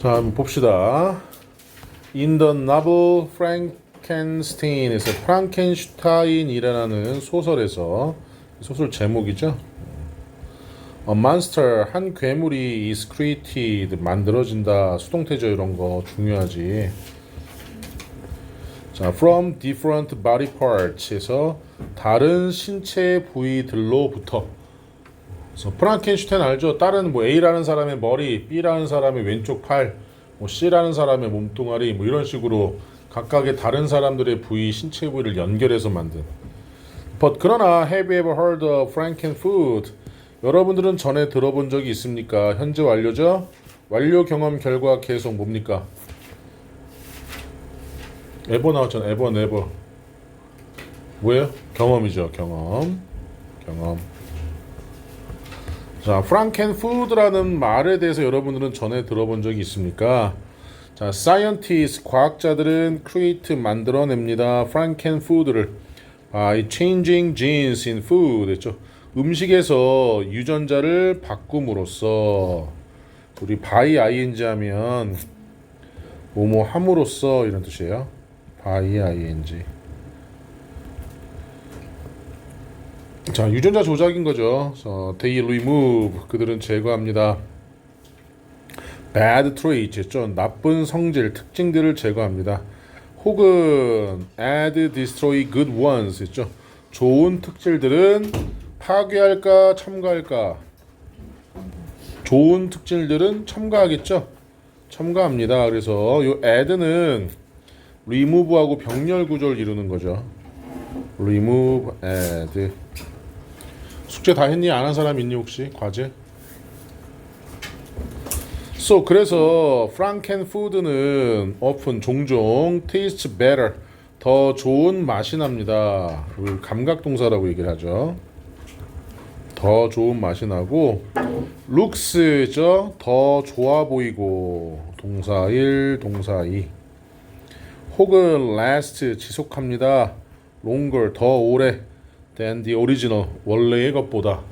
자, 한번 봅시다. In the novel Frankenstein에서 프랑켄슈타인이라는 소설에서 소설 제목이죠. A monster 한 괴물이 is created 만들어진다 수동태죠 이런 거 중요하지. 자, from different body parts에서 다른 신체 부위들로부터. 그래서 프랑켄슈타인 알죠? 다른 뭐 A라는 사람의 머리, B라는 사람의 왼쪽 팔, 뭐 C라는 사람의 몸뚱아리 뭐 이런 식으로 각각의 다른 사람들의 부위, 신체 부위를 연결해서 만든. But 그러나 have you ever heard of Frankenfood? 여러분들은 전에 들어본 적이 있습니까? 현재 완료죠? 완료 경험 결과 계속 뭡니까? 에버 나왔잖아. 에버 네버. 뭐예요? 경험이죠. 경험. 경험. 자, 프랑켄 푸드라는 말에 대해서 여러분들은 전에 들어본 적이 있습니까? 자, scientists 과학자들은 create 만들어냅니다. 프랑켄 푸드를 by changing genes in food 했죠. 음식에서 유전자를 바꿈으로써 우리 by ing 하면 뭐뭐 함으로써 이런 뜻이에요. by ing. 자, 유전자 조작인 거죠. 그래서 they remove 그들은 제거합니다. bad traits 했죠. 나쁜 성질, 특징들을 제거합니다. 혹은 add, destroy good ones 했죠. 좋은 특질들은 파괴할까, 첨가할까? 좋은 특질들은 첨가하겠죠. 첨가합니다. 그래서 이 add는 remove하고 병렬 구조를 이루는 거죠. remove, add. 숙제 다 했니? 안 한 사람 있니 혹시? 과제? So 그래서 프랑켄푸드는 often 종종 taste better 더 좋은 맛이 납니다. 그 감각 동사라고 얘기를 하죠. 더 좋은 맛이 나고 looks죠. 더 좋아 보이고 동사 1, 동사 2 혹은 last 지속합니다. longer 더 오래 than the original 원래의 것보다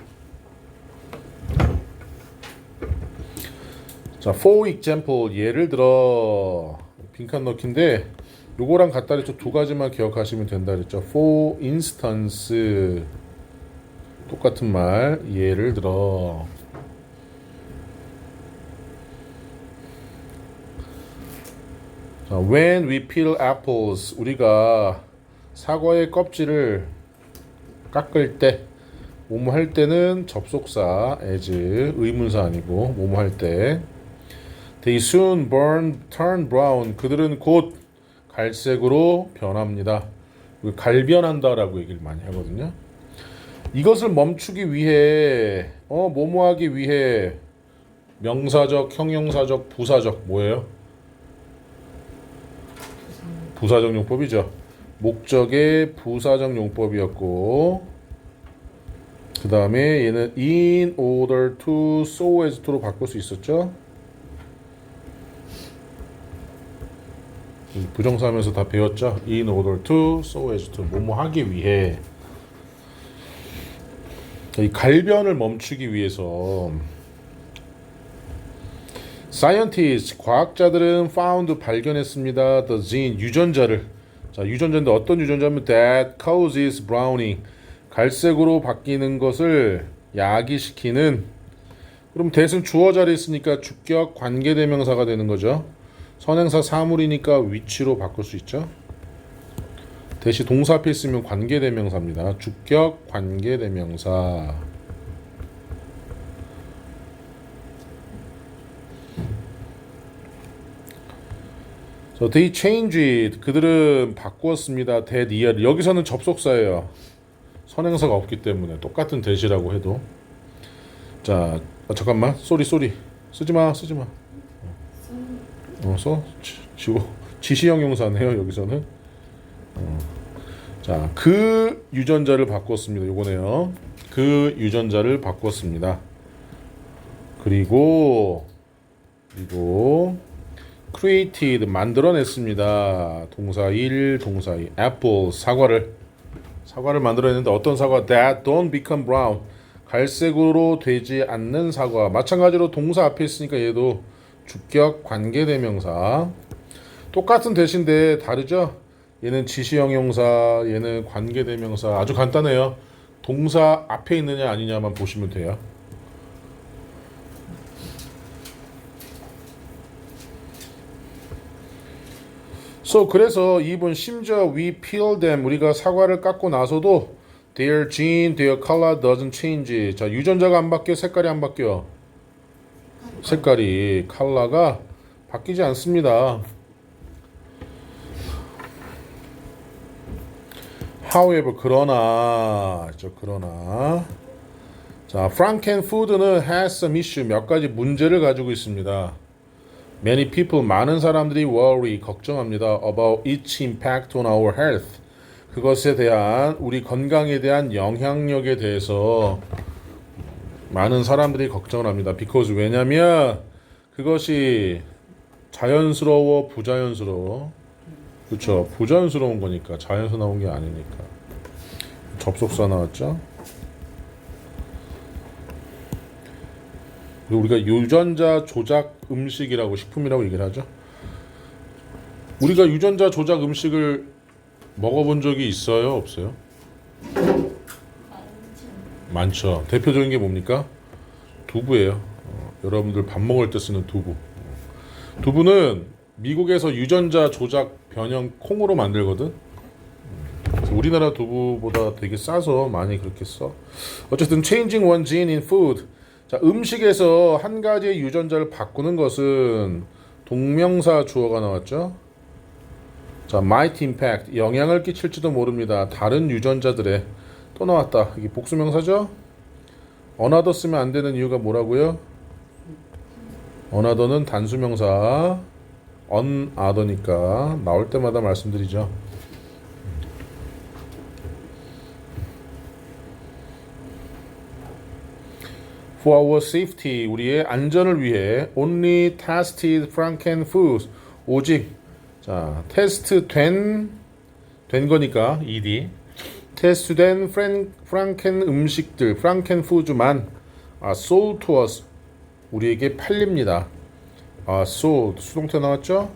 자, for example 예를 들어 빈칸 넣기인데 요거랑 같다 그랬죠. 두 가지만 기억하시면 된다 그랬죠. for instance 똑같은 말 예를 들어 자, when we peel apples 우리가 사과의 껍질을 깎을 때 뭐뭐 할 때는 접속사 as 의문사 아니고 뭐뭐 할 때 They soon burn, turn brown. 그들은 곧 갈색으로 변합니다. 갈변한다라고 얘기를 많이 하거든요. 이것을 멈추기 위해 어 뭐뭐하기 위해 명사적, 형용사적, 부사적 뭐예요? 부사적 용법이죠. 목적의 부사적 용법이었고 그 다음에 얘는 in order to, so as to로 바꿀 수 있었죠. 부정사하면서 다 배웠죠. In order to, so as to, 뭐뭐 하기 위해. 이 갈변을 멈추기 위해서 scientists 과학자들은 found 발견했습니다. the gene 유전자를 자 유전자인데 어떤 유전자면 that causes browning 갈색으로 바뀌는 것을 야기시키는 그럼 대신 주어 자리에 있으니까 주격 관계 대명사가 되는 거죠. 선행사 사물이니까 위치로 바꿀 수 있죠. 대시 동사 앞에 있으면 관계 대명사입니다. 주격 관계 대명사. They changed. 그들은 바꾸었습니다. that year. 여기서는 접속사예요. 선행사가 없기 때문에 똑같은 대시라고 해도. 자, 아, 잠깐만. 쏘리 쏘리. 쓰지 마. 쓰지 마. 어, 써? 지- 지워. 지시형 용사네요, 여기서는. 어. 자, 그 유전자를 바꿨습니다. 요거네요. 그 유전자를 바꿨습니다. 그리고 그리고 created 만들어냈습니다. 동사 1, 동사 2. apple 사과를 사과를 만들어냈는데 어떤 사과? that don't become brown 갈색으로 되지 않는 사과. 마찬가지로 동사 앞에 있으니까 얘도 주격 관계대명사. 똑같은 대신데 다르죠? 얘는 지시형용사, 얘는 관계대명사. 아주 간단해요. 동사 앞에 있느냐 아니냐만 보시면 돼요. So 그래서 이분 심지어 we peel them 우리가 사과를 깎고 나서도 their gene, their color doesn't change. 자 유전자가 안 바뀌어, 색깔이 안 바뀌어. 색깔이 컬러가 바뀌지 않습니다. However 그러나 저 그러나 자 Frankenfood는 has some issue 몇 가지 문제를 가지고 있습니다. Many people 많은 사람들이 worry 걱정합니다 about its impact on our health 그것에 대한 우리 건강에 대한 영향력에 대해서 많은 사람들이 걱정을 합니다. because 왜냐면 그것이 자연스러워 부자연스러워 그렇죠 부자연스러운 거니까 나온 게 아니니까 접속사 나왔죠. 그리고 우리가 유전자 조작 음식이라고 식품이라고 얘기를 하죠. 우리가 유전자 조작 음식을 먹어본 적이 있어요, 없어요? 많죠. 대표적인 게 뭡니까? 두부예요. 어, 여러분들 밥 먹을 때 쓰는 두부. 두부는 미국에서 유전자 조작 변형 콩으로 만들거든. 우리나라 두부보다 되게 싸서 많이 그렇게 써. 어쨌든 changing one gene in food. 자, 음식에서 한 가지의 유전자를 바꾸는 것은 동명사 주어가 나왔죠. 자, might impact 영향을 끼칠지도 모릅니다. 다른 유전자들의 또 나왔다. 이게 복수명사죠? 어나더 쓰면 안 되는 이유가 뭐라고요? 어나더는 단수명사 언아더니까 나올 때마다 말씀드리죠. For our safety, 우리의 안전을 위해 only tested franken foods, 오직 자 테스트 된, 된 거니까 ed 테스트된 프랭, 프랑켄 음식들, 프랑켄 푸드만 아, sold to us 우리에게 팔립니다. 아, sold 수동태 나왔죠?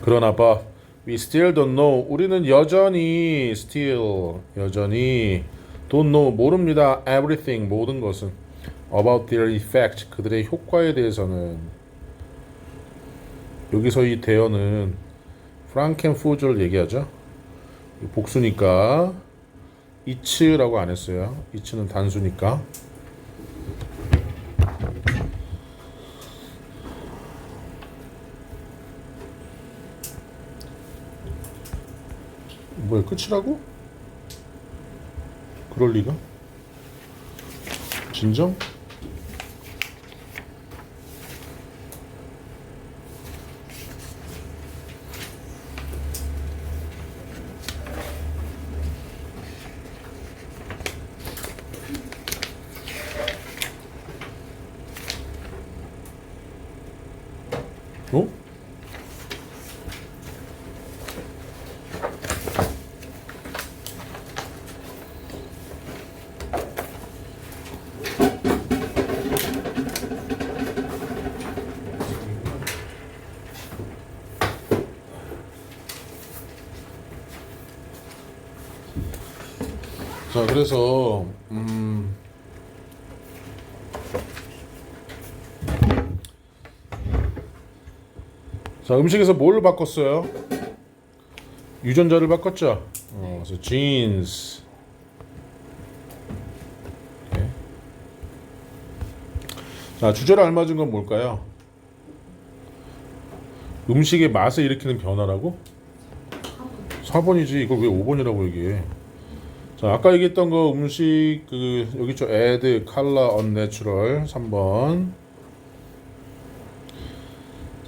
그러나 봐, we still don't know. 우리는 여전히 still 여전히 don't know 모릅니다. everything 모든 것은 about their effect 그들의 효과에 대해서는 여기서 이 대어는 프랑켄 푸드를 얘기하죠. 복수니까 이츠라고 안 했어요. 이츠는 단수니까. 뭐야 끝이라고? 그럴 리가? 진정? 어? 자, 그래서 음 자, 음식에서 뭘 바꿨어요? 유전자를 바꿨죠. 어, 그래서 genes. 오케이. 자, 주제를 알맞은 건 뭘까요? 음식의 맛을 일으키는 변화라고? 4번이지. 이걸 왜 5번이라고 얘기해? 자, 아까 얘기했던 거 음식 그 여기 있죠. add, color, unnatural 3번.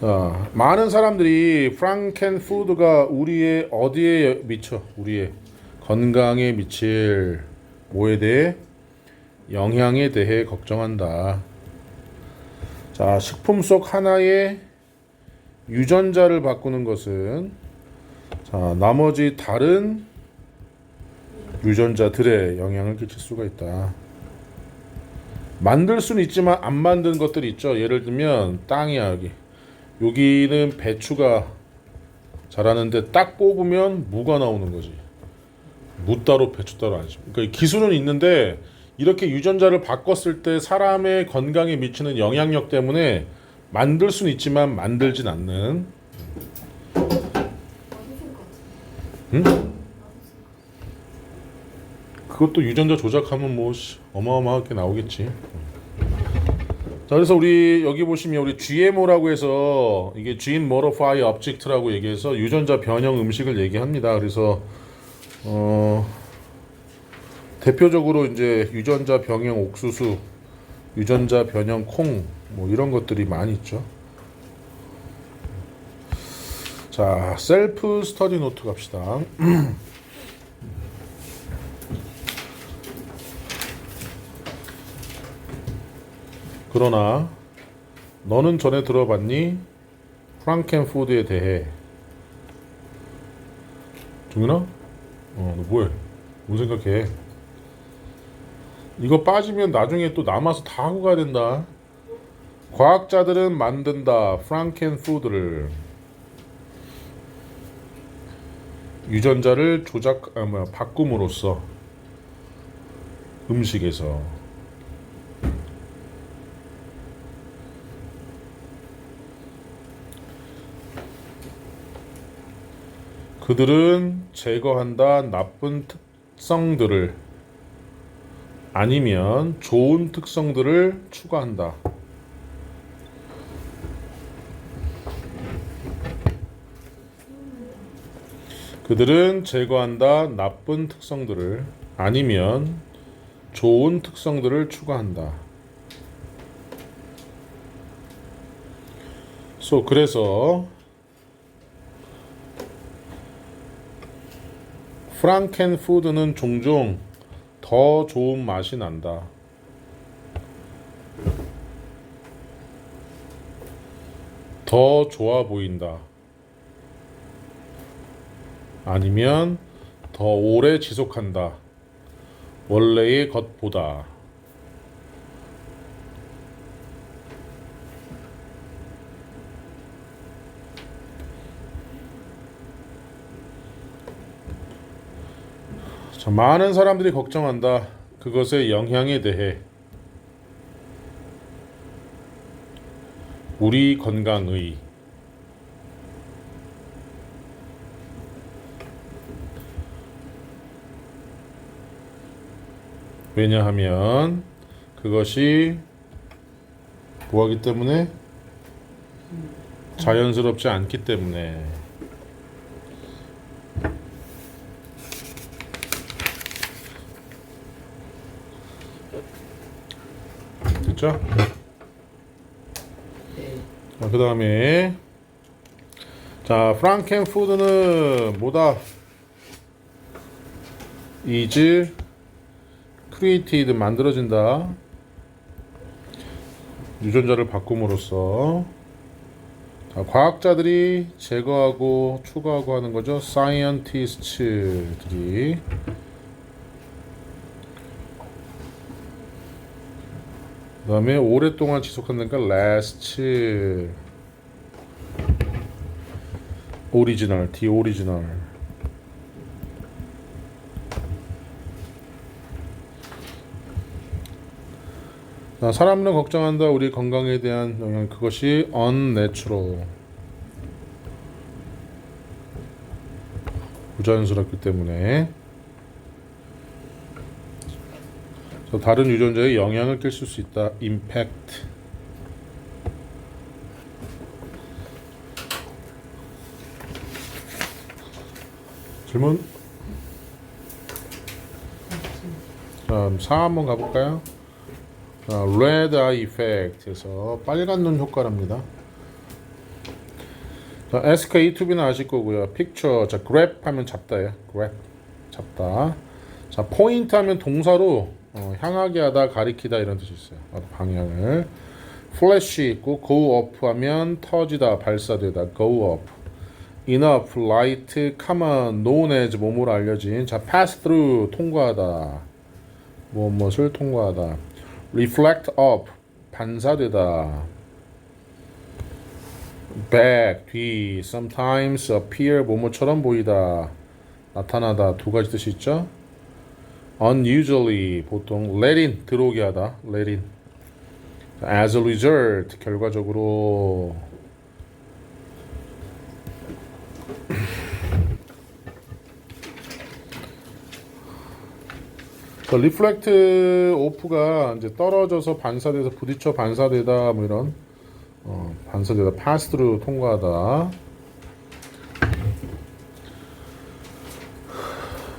자, 많은 사람들이 프랑켄 푸드가 우리의 어디에 미쳐? 우리의 건강에 미칠 뭐에 대해 영향에 대해 걱정한다. 자, 식품 속 하나의 유전자를 바꾸는 것은 자, 나머지 다른 유전자들의 영향을 끼칠 수가 있다. 만들 수는 있지만 안 만든 것들이 있죠. 예를 들면 땅이야 여기. 여기는 배추가 자라는데 딱 뽑으면 무가 나오는 거지. 무 따로 배추 따로 아니지. 그러니까 기술은 있는데 이렇게 유전자를 바꿨을 때 사람의 건강에 미치는 영향력 때문에 만들 수는 있지만 만들진 않는. 응? 그것도 유전자 조작하면 뭐 씨, 어마어마하게 나오겠지. 자, 그래서 우리 여기 보시면 우리 GMO라고 해서 이게 Gene Modified Object라고 얘기해서 유전자 변형 음식을 얘기합니다. 그래서 어 대표적으로 이제 유전자 변형 옥수수, 유전자 변형 콩, 뭐 이런 것들이 많이 있죠. 자, 셀프 스터디 노트 갑시다. 그러나 너는 전에 들어봤니? 프랑켄푸드에 대해. 종윤아? 어, 너 뭐해? 뭔 생각해? 이거 빠지면 나중에 또 남아서 다 하고 가야 된다. 과학자들은 만든다. 프랑켄푸드를 유전자를 조작 아 뭐야 바꿈으로써 음식에서 그들은 제거한다 나쁜 특성들을 아니면 좋은 특성들을 추가한다. 그들은 제거한다 나쁜 특성들을 아니면 좋은 특성들을 추가한다. so, 그래서 프랑켄푸드는 종종 더 좋은 맛이 난다. 더 좋아 보인다. 아니면 더 오래 지속한다. 원래의 것보다. 자, 많은 사람들이 걱정한다. 그것의 영향에 대해. 우리 건강의 왜냐하면 그것이 뭐하기 때문에 자연스럽지 않기 때문에 됐죠? 자, 그 다음에 자 프랑켄푸드는 뭐다? 이즈 크리에이티드 만들어진다. 유전자를 바꿈으로써 자, 과학자들이 제거하고 추가하고 하는 거죠. 사이언티스트들이 다음에 오랫동안 지속한다니까 last 오리지널, 디 오리지널. 자, 사람은 걱정한다 우리 건강에 대한 영향 그것이 unnatural 부자연스럽기 때문에 저 다른 유전자에 영향을 끼칠 수 있다 impact 질문 자, 4 한번 가볼까요? 자, red eye effect에서 빨간 눈 효과랍니다. 자, SK2B는 아실 거고요. picture, 자, grab 하면 잡다예요. grab, 잡다. 자, point 하면 동사로 어, 향하게 하다, 가리키다 이런 뜻이 있어요. 어, 방향을. flash 있고 go up 하면 터지다, 발사되다, go up. enough, light, common, known as 몸으로 알려진. 자, pass through, 통과하다. 무엇을 통과하다. reflect up 반사되다 back 뒤 sometimes appear 뭐뭐처럼 보이다 나타나다 두 가지 뜻이 있죠 unusually 보통 let in 들어오게 하다 let in as a result 결과적으로 그 리플렉트 오프가 이제 떨어져서 반사돼서 부딪혀 반사되다 뭐 이런 어, 반사되다 파스트로 통과하다.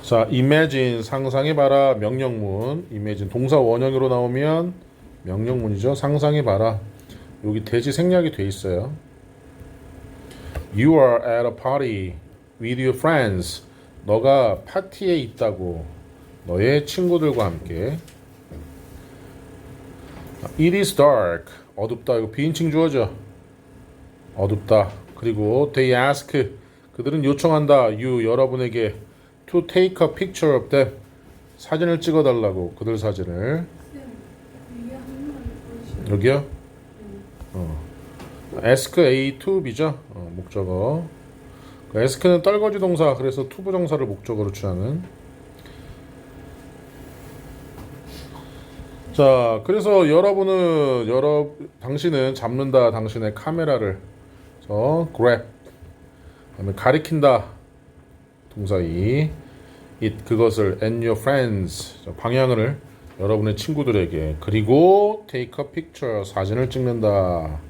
자, imagine 상상해봐라 명령문. imagine 동사 원형으로 나오면 명령문이죠. 상상해봐라. 여기 대지 생략이 돼 있어요. You are at a party with your friends. 너가 파티에 있다고. 너의 친구들과 함께. It is dark. 어둡다. 이거 비인칭 주어져. 어둡다. 그리고 they ask. 그들은 요청한다. You 여러분에게 to take a picture of them. 사진을 찍어달라고. 그들 사진을. 여기요? 어. ask A to B죠. 어, 목적어. 그 ask는 떨거지 동사. 그래서 to 부정사를 목적어로 취하는. 자, 그래서 여러분은 여러 당신은 잡는다. 당신의 카메라를. 저 grab. 그다음에 가리킨다. 동사 이. It 그것을 and your friends. 자, 방향을 여러분의 친구들에게 그리고 take a picture 사진을 찍는다.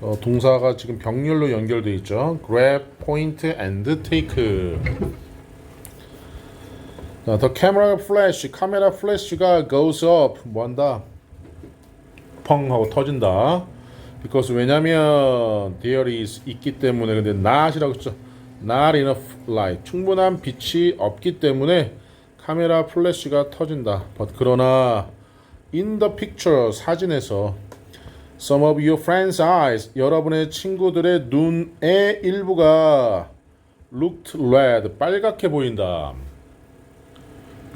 어, 동사가 지금 병렬로 연결돼 있죠. grab, point, and take. 자, the camera flash, 카메라 플래시가 goes up, 뭐한다? 펑 하고 터진다. because 왜냐면 is 있기 때문에 근데 not이라고 했죠. Not enough light, 충분한 빛이 없기 때문에 카메라 플래시가 터진다. But 그러나 in the picture 사진에서 some of your friends' eyes 여러분의 친구들의 눈의 일부가 looked red 빨갛게 보인다.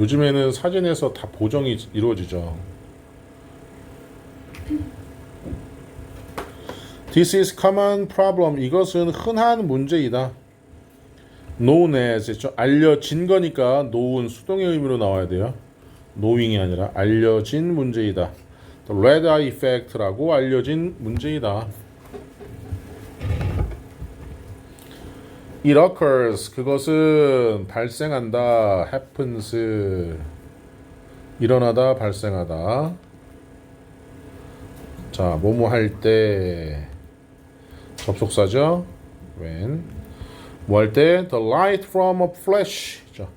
요즘에는 사진에서 다 보정이 이루어지죠. This is common problem. 이것은 흔한 문제이다. 했죠. 알려진 거니까 known 수동의 의미로 나와야 돼요. knowing이 아니라 알려진 문제이다. The red eye effect라고 알려진 문제이다. It occurs 그것은 발생한다. happens 일어나다 발생하다. 자, 뭐뭐 할 때 접속사죠. when 뭐 할 때 the light from a flash 자,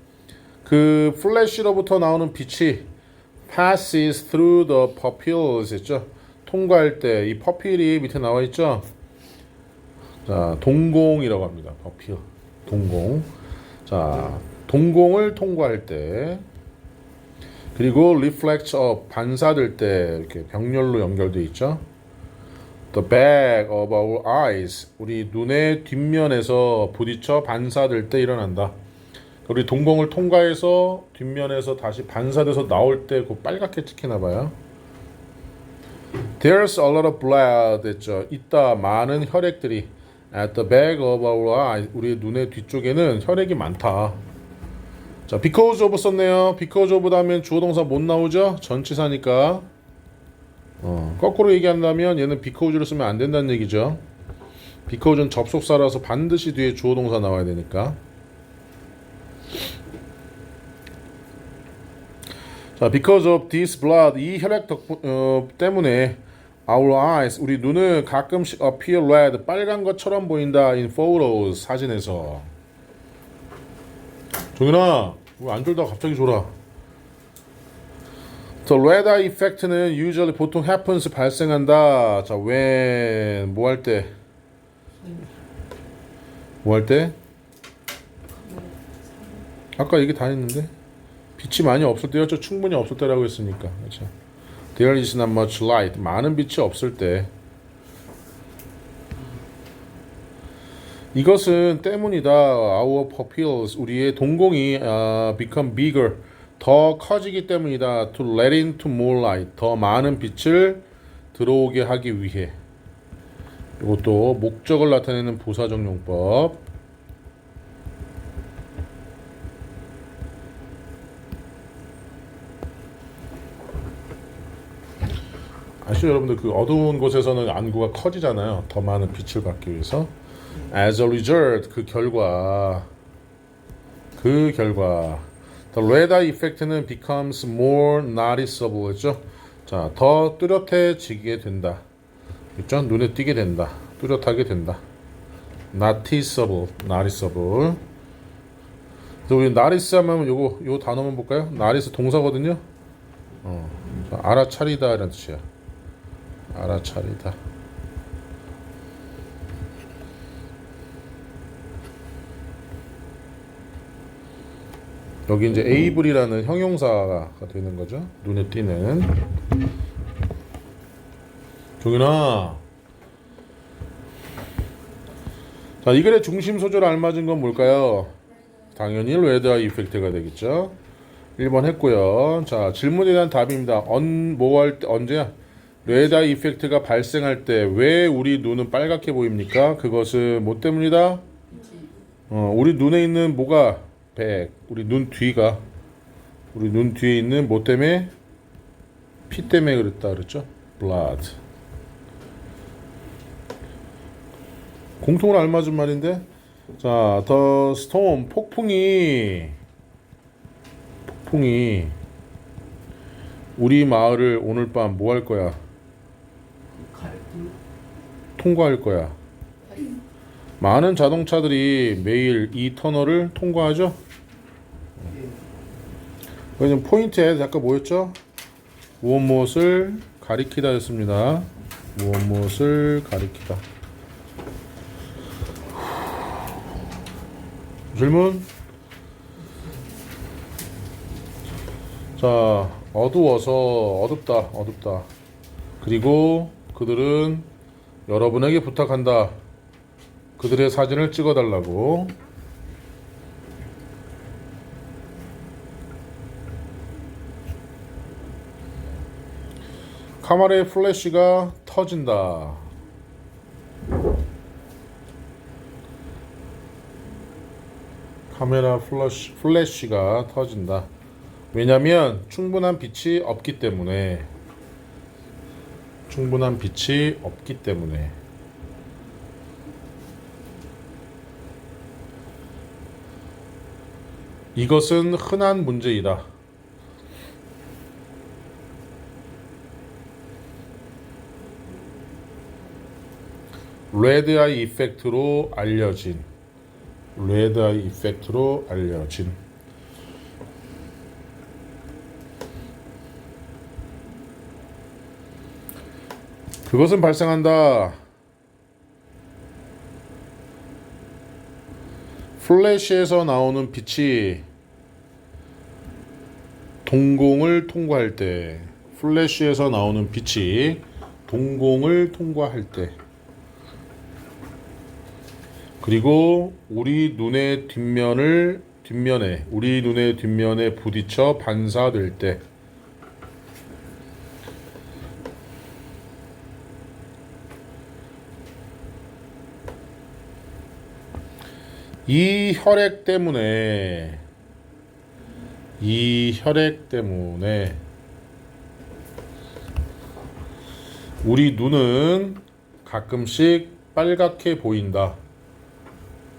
그 플래시로부터 나오는 빛이 passes through the pupils 했죠. 통과할 때이 퍼필이 밑에 나와 있죠. 자, 동공이라고 합니다. 퍼필. 동공. 자, 동공을 통과할 때 그리고 reflect up 반사될 때 이렇게 병렬로 연결돼 있죠. The back of our eyes 우리 눈의 뒷면에서 부딪혀 반사될 때 일어난다. 우리 동공을 통과해서 뒷면에서 다시 반사돼서 나올 때 그 빨갛게 찍히나 봐요. There's a lot of blood 했죠. 있다 많은 혈액들이 at the back of our eye 우리 눈의 뒤쪽에는 혈액이 많다. 자, because of 썼네요. because of 다음엔 주어 동사 못 나오죠? 전치사니까. 어, 거꾸로 얘기한다면 얘는 because를 쓰면 안 된다는 얘기죠. because는 접속사라서 반드시 뒤에 주어 동사 나와야 되니까. 자, because of this blood 이 혈액 덕분 어, 때문에 our eyes 우리 눈은 가끔씩 appear red 빨간 것처럼 보인다 in photos 사진에서. 종현아, 왜안 졸다 갑자기 졸아? Red eye effect는 usually 보통 happens 발생한다. 자, when 뭐 할 때? 뭐 할 때? 아까 얘기 다 했는데 빛이 많이 없을 때였죠. 충분히 없을 때라고 했으니까. 그렇죠. There is not much light. 많은 빛이 없을 때. 이것은 때문이다. Our pupils, 우리의 동공이 아, become bigger, 더 커지기 때문이다. To let into more light. 더 많은 빛을 들어오게 하기 위해. 이것도 목적을 나타내는 부사적 용법. 아시죠 여러분들 그 어두운 곳에서는 안구가 커지잖아요. 더 많은 빛을 받기 위해서. As a result 그 결과 그 결과 The red eye effect는 becomes more noticeable 했죠. 자, 더 뚜렷해지게 된다. 있죠? 눈에 띄게 된다. 뚜렷하게 된다. noticeable, noticeable. 그래서 우리 notice 하면 요거 요 단어만 볼까요? notice 동사거든요. 어, 자, 알아차리다 이런 뜻이야. 알아차리다. 여기 이제 able이라는 형용사가 되는 거죠. 눈에 띄는. 종윤아. 자, 이 글의 중심 소재로 알맞은 건 뭘까요? 당연히 레드아 이펙트가 되겠죠. 1번 했고요. 자, 질문에 대한 답입니다. 언, 뭐 할 때, 언제야? 레드아 이펙트가 발생할 때 왜 우리 눈은 빨갛게 보입니까? 그것은 뭐 때문이다? 어, 우리 눈에 있는 뭐가 백, 우리 눈 뒤가 우리 눈 뒤에 있는 뭐 때문에 피 때문에 그랬다 그랬죠? blood. 공통으로 알맞은 말인데. 자, the storm 폭풍이 폭풍이 우리 마을을 오늘 밤 뭐 할 거야? 통과할 거야. 많은 자동차들이 매일 이 터널을 통과하죠. 그래서 포인트에 아까 뭐였죠? 무엇 무엇을 가리키다였습니다. 무엇 무엇을 가리키다. 질문? 자, 어두워서 어둡다, 어둡다. 그리고 그들은 여러분에게 부탁한다. 그들의 사진을 찍어달라고. 카메라의 플래시가 터진다. 카메라 플래시, 플래시가 터진다. 왜냐면 충분한 빛이 없기 때문에 충분한 빛이 없기 때문에 이것은 흔한 문제이다. 레드 아이 이펙트로 알려진 레드 아이 이펙트로 알려진 그것은 발생한다. 플래시에서 나오는 빛이 동공을 통과할 때, 플래시에서 나오는 빛이 동공을 통과할 때, 그리고 우리 눈의 뒷면을 뒷면에 우리 눈의 뒷면에 부딪혀 반사될 때, 이 혈액 때문에 이 혈액 때문에 우리 눈은 가끔씩 빨갛게 보인다.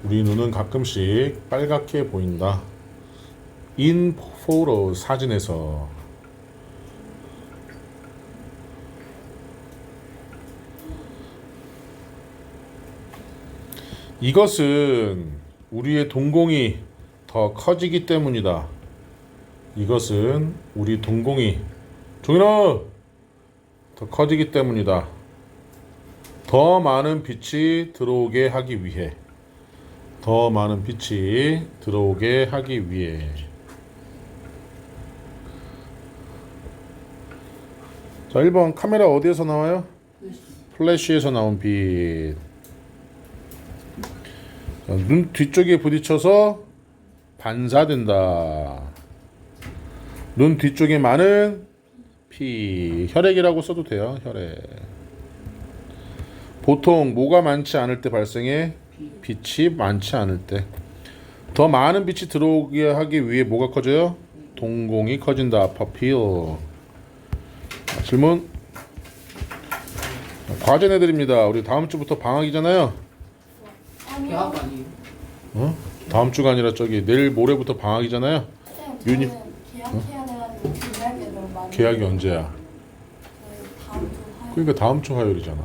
우리 눈은 가끔씩 빨갛게 보인다. photo 사진에서 이것은 우리의 동공이 더 커지기 때문이다. 이것은 우리 동공이 종인아 더 커지기 때문이다. 더 많은 빛이 들어오게 하기 위해 더 많은 빛이 들어오게 하기 위해 자 1번 카메라 어디에서 나와요? 플래시에서 나온 빛 자, 눈 뒤쪽에 부딪혀서 반사된다. 눈 뒤쪽에 많은 피 혈액이라고 써도 돼요. 혈액. 보통 뭐가 많지 않을 때 발생해 빛이 많지 않을 때. 더 많은 빛이 들어오게 하기 위해 뭐가 커져요? 동공이 커진다. 퍼필. 자, 질문. 자, 과제 내드립니다. 우리 다음 주부터 방학이잖아요. 아니요. 아니에요? 어? 다음 주가 아니라 저기 내일 모레부터 방학이잖아요. 쌤, 유니- 계약해야 돼가지고 준비할 게 너무 많아요. 계약이 언제야? 저희 다음 주 화요일. 그러니까 다음 주 화요일이잖아.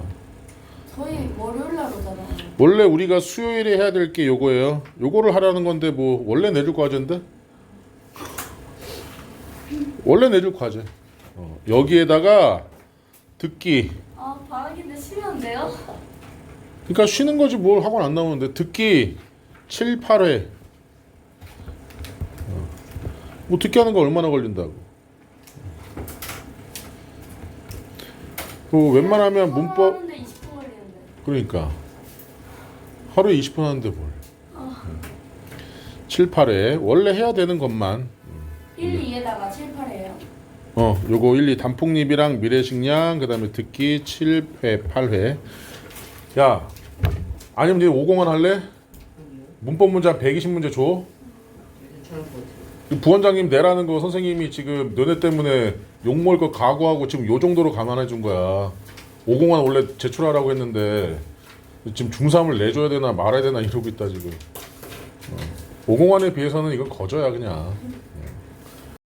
저희 월요일 날 오잖아요. 원래 우리가 수요일에 해야 될 게 요거예요. 요거를 하라는 건데 뭐 원래 내줄 과제인데? 원래 내줄 과제. 어, 여기에다가 듣기. 아 바라기인데 쉬면데요? 그러니까 쉬는 거지 뭘 학원 안 나오는데 듣기 7, 8회. 어. 뭐 듣기 하는 거 얼마나 걸린다고. 그 웬만하면 문법 하는데 20분 걸리는데. 그러니까 하루에 20분 하는데 뭘 7, 8회 원래 해야 되는 것만 1, 2에다가 7, 8이에요. 어 요거 1, 2 단풍잎이랑 미래식량 그 다음에 듣기 7회 8회 야 아니면 니 5공원 할래? 문법 문제 한 120문제 줘. 부원장님 내라는 거 선생님이 지금 너네 때문에 욕먹을 거 각오하고 지금 요 정도로 감안해 준 거야. 5공원 원래 제출하라고 했는데 지금 중3을 내줘야 되나 말아야 되나 이러고 있다 지금. 어. 5공원에 비해서는 이건 거저야 그냥